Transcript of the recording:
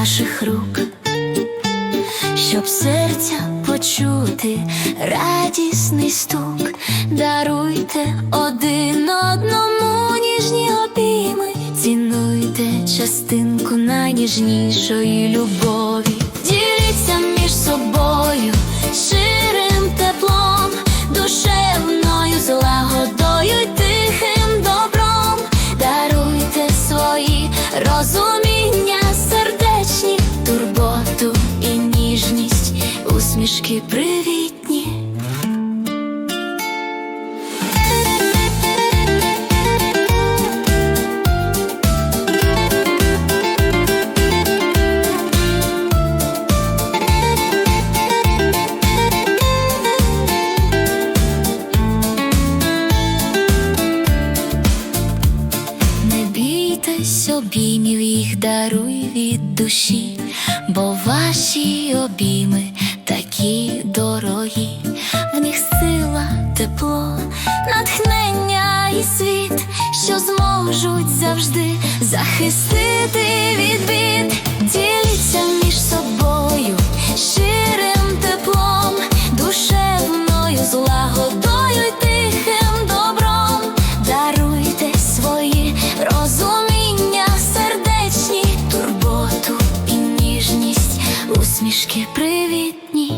ваших рук, щоб серця почути радісний стук, даруйте один одному ніжні обійми, цінуйте частинку найніжнішої любові. Ніжність, усмішки привітні. Обіймів, їх даруй від душі, бо ваші обійми такі дорогі, в них сила, тепло, натхнення і світ, що зможуть завжди захистити від бід, усмішки привітні.